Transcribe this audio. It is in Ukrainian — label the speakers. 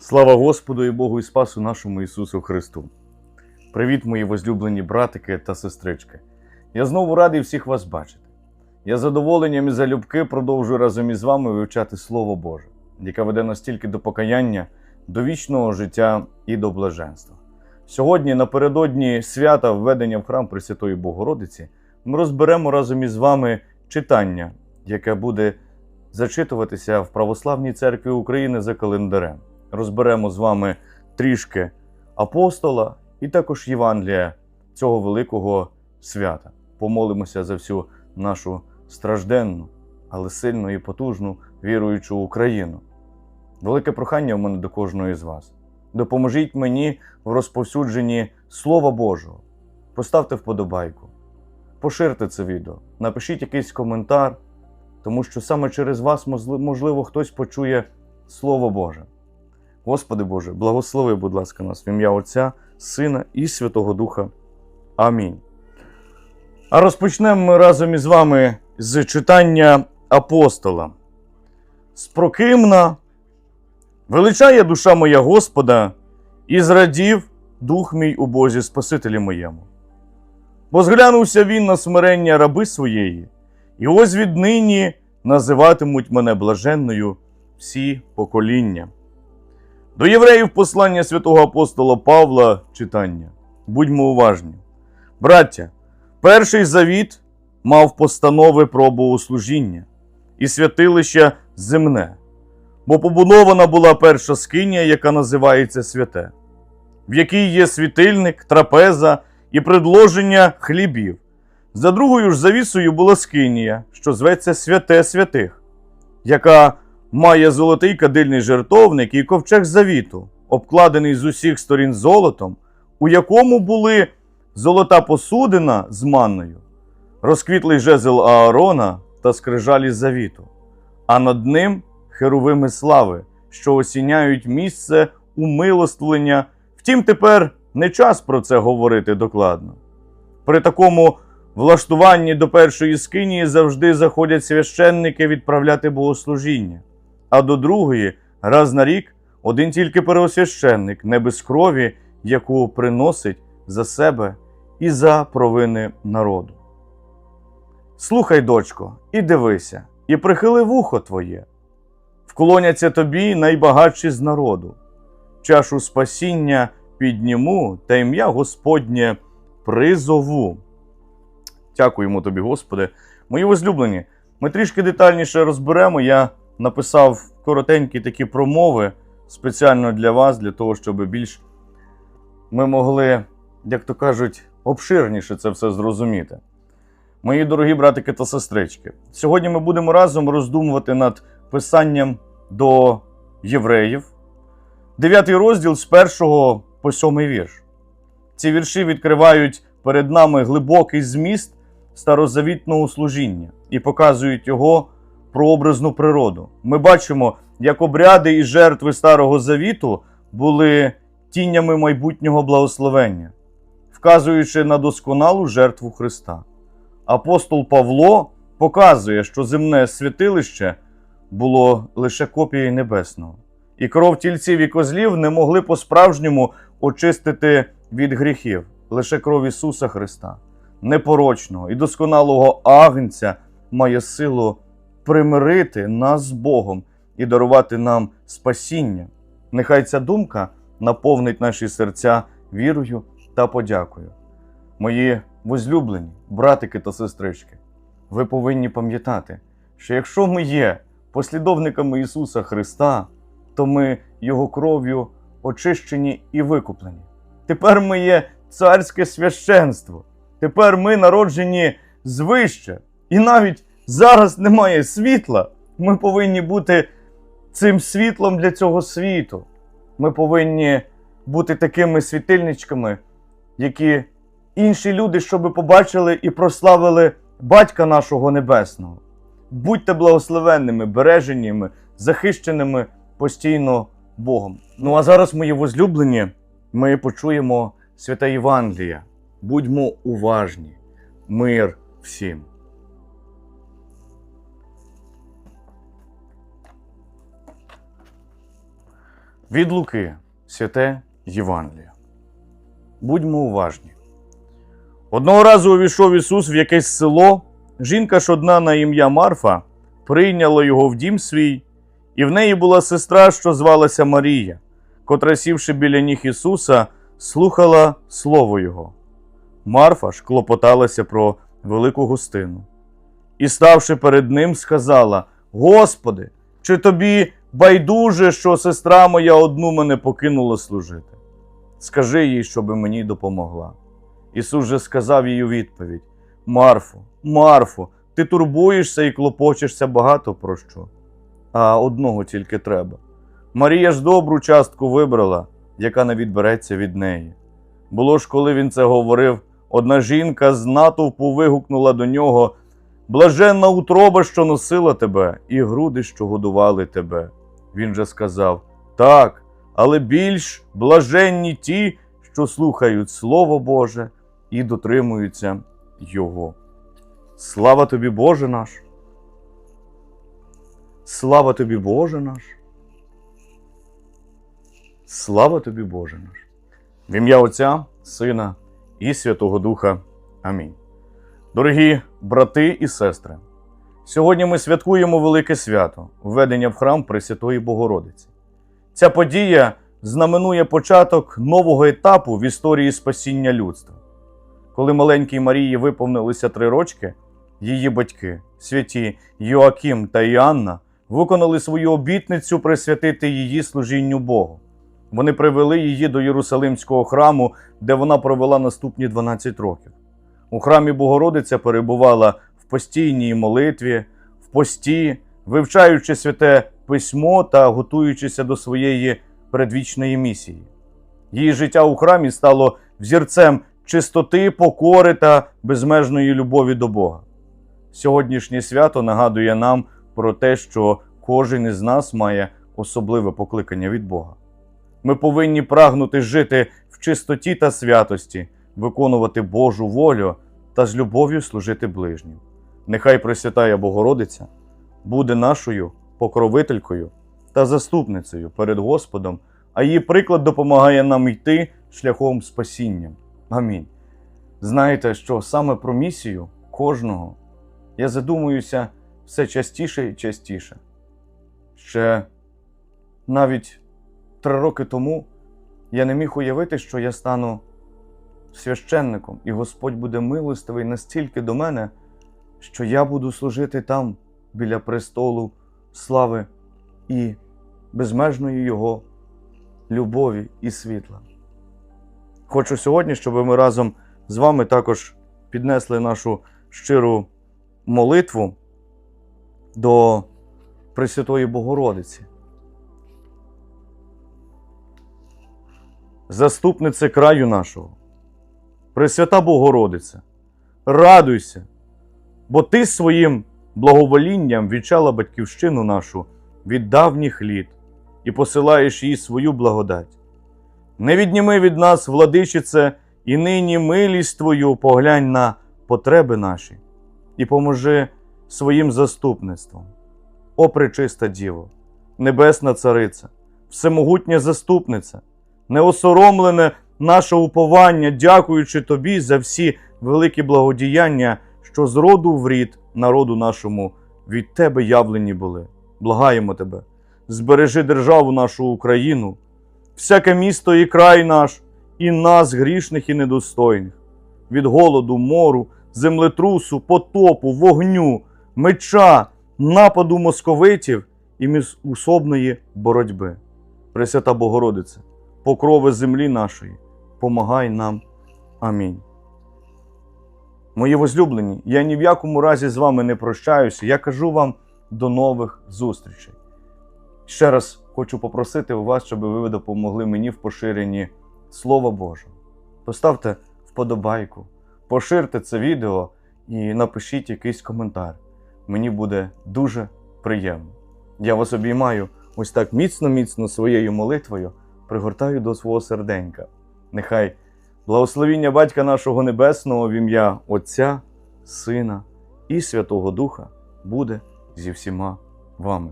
Speaker 1: Слава Господу і Богу і Спасу нашому Ісусу Христу. Привіт, мої возлюблені братики та сестрички. Я знову радий всіх вас бачити. Я з задоволенням і залюбки продовжую разом із вами вивчати Слово Боже, яке веде нас тільки до покаяння, до вічного життя і до блаженства. Сьогодні, напередодні свята введення в храм Пресвятої Богородиці, ми розберемо разом із вами читання, яке буде зачитуватися в Православній церкві України за календарем. Розберемо з вами трішки апостола і також Євангелія цього великого свята. Помолимося за всю нашу стражденну, але сильну і потужну віруючу Україну. Велике прохання в мене до кожного із вас. Допоможіть мені в розповсюдженні Слова Божого. Поставте вподобайку, поширте це відео, напишіть якийсь коментар, тому що саме через вас, можливо, хтось почує Слово Боже. Господи Боже, благослови, будь ласка, нас в ім'я Отця, Сина і Святого Духа. Амінь. А розпочнемо ми разом із вами з читання апостола. Спрокимна, величає душа моя Господа, і зрадів дух мій у Бозі Спасителі моєму. Бо зглянувся він на смирення раби своєї, і ось віднині називатимуть мене блаженною всі покоління. До євреїв послання святого апостола Павла читання. Будьмо уважні. Браття, перший завіт мав постанови про богослужіння і святилище земне, бо побудована була перша скиня, яка називається святе, в якій є світильник, трапеза і предложення хлібів. За другою ж завісою була скинія, що зветься святе святих, яка має золотий кадильний жертовник і ковчег завіту, обкладений з усіх сторін золотом, у якому були золота посудина з манною, розквітлий жезл Аарона та скрижалі завіту, а над ним херовими слави, що осіняють місце умилоствлення. Втім, тепер не час про це говорити докладно. При такому влаштуванні до першої скинії завжди заходять священники відправляти богослужіння а до другої раз на рік один тільки первосвященник, не без крові, яку приносить за себе і за провини народу. Слухай, дочко, і дивися, і прихили вухо твоє. Вклоняться тобі найбагатші з народу. Чашу спасіння підніму та ім'я Господнє призову. Дякуємо тобі, Господи. Мої возлюблені, ми трішки детальніше розберемо. Я написав коротенькі такі промови спеціально для вас, для того, щоб більш ми могли, як то кажуть, обширніше це все зрозуміти. Мої дорогі братики та сестрички, сьогодні ми будемо разом роздумувати над писанням до євреїв, дев'ятий розділ з першого по сьомий вірш. Ці вірші відкривають перед нами глибокий зміст старозавітного служіння і показують його прообразну природу. Ми бачимо, як обряди і жертви Старого Завіту були тінями майбутнього благословення, вказуючи на досконалу жертву Христа. Апостол Павло показує, що земне святилище було лише копією небесного, і кров тільців і козлів не могли по-справжньому очистити від гріхів лише кров Ісуса Христа, непорочного і досконалого Агнця має силу примирити нас з Богом і дарувати нам спасіння. Нехай ця думка наповнить наші серця вірою та подякою. Мої возлюблені, братики та сестрички, ви повинні пам'ятати, що якщо ми є послідовниками Ісуса Христа, то ми Його кров'ю очищені і викуплені. Тепер ми є царське священство. Тепер ми народжені звище. І навіть зараз немає світла. Ми повинні бути цим світлом для цього світу. Ми повинні бути такими світильничками, які інші люди, щоб побачили і прославили Батька нашого Небесного. Будьте благословенними, береженими, захищеними постійно Богом. Ну а зараз, мої возлюблені, ми почуємо святе Євангелія. Будьмо уважні. Мир всім. Від Луки, святе Євангеліє. Будьмо уважні. Одного разу увійшов Ісус в якесь село. Жінка ж одна на ім'я Марфа прийняла його в дім свій, і в неї була сестра, що звалася Марія, котра, сівши біля ніг Ісуса, слухала слово Його. Марфа ж клопоталася про велику гостину. І, ставши перед ним, сказала: Господи, чи тобі байдуже, що сестра моя одну мене покинула служити? Скажи їй, щоби мені допомогла. Ісус же сказав їй у відповідь: Марфо, Марфо, ти турбуєшся і клопочешся багато про що, а одного тільки треба. Марія ж добру частку вибрала, яка не відбереться від неї. Було ж, коли він це говорив, одна жінка з натовпу вигукнула до нього: Блаженна утроба, що носила тебе, і груди, що годували тебе. Він же сказав: Так, але більш блаженні ті, що слухають Слово Боже і дотримуються Його. Слава тобі, Боже наш! Слава тобі, Боже наш! Слава тобі, Боже наш! В ім'я Отця, Сина і Святого Духа. Амінь. Дорогі брати і сестри, сьогодні ми святкуємо велике свято введення в храм Пресвятої Богородиці. Ця подія знаменує початок нового етапу в історії спасіння людства. Коли маленькій Марії виповнилися три рочки, її батьки, святі Йоаким та Іанна, виконали свою обітницю присвятити її служінню Богу. Вони привели її до Єрусалимського храму, де вона провела наступні 12 років. У храмі Богородиця перебувала постійній молитві, в пості, вивчаючи святе письмо та готуючися до своєї предвічної місії. Її життя у храмі стало взірцем чистоти, покори та безмежної любові до Бога. Сьогоднішнє свято нагадує нам про те, що кожен із нас має особливе покликання від Бога. Ми повинні прагнути жити в чистоті та святості, виконувати Божу волю та з любов'ю служити ближнім. Нехай Пресвятая Богородиця буде нашою покровителькою та заступницею перед Господом, а її приклад допомагає нам йти шляхом спасіння. Амінь. Знаєте, що саме про місію кожного я задумуюся все частіше і частіше. Ще навіть три роки тому я не міг уявити, що я стану священником, і Господь буде милостивий настільки до мене, що я буду служити там, біля престолу слави і безмежної Його любові і світла. Хочу сьогодні, щоб ми разом з вами також піднесли нашу щиру молитву до Пресвятої Богородиці. Заступнице краю нашого, Пресвята Богородице, радуйся, бо ти своїм благоволінням відчала батьківщину нашу від давніх літ і посилаєш їй свою благодать. Не відніми від нас, владичице, і нині милість Твою поглянь на потреби наші і поможи своїм заступництвом. О пречиста Діво, Небесна Цариця, всемогутня заступниця, неосоромлене наше уповання, дякуючи Тобі за всі великі благодіяння, що з роду в рід народу нашому від Тебе явлені були. Благаємо Тебе, збережи державу нашу Україну, всяке місто і край наш, і нас, грішних і недостойних, від голоду, мору, землетрусу, потопу, вогню, меча, нападу московитів і міжусобної боротьби. Пресвята Богородице, покрови землі нашої, помагай нам. Амінь. Мої возлюблені, я ні в якому разі з вами не прощаюся. Я кажу вам до нових зустрічей. Ще раз хочу попросити у вас, щоб ви допомогли мені в поширенні Слова Божого. Поставте вподобайку, поширте це відео і напишіть якийсь коментар. Мені буде дуже приємно. Я вас обіймаю ось так міцно-міцно своєю молитвою, пригортаю до свого серденька. Нехай благословіння Батька нашого Небесного в ім'я Отця, Сина і Святого Духа буде зі всіма вами.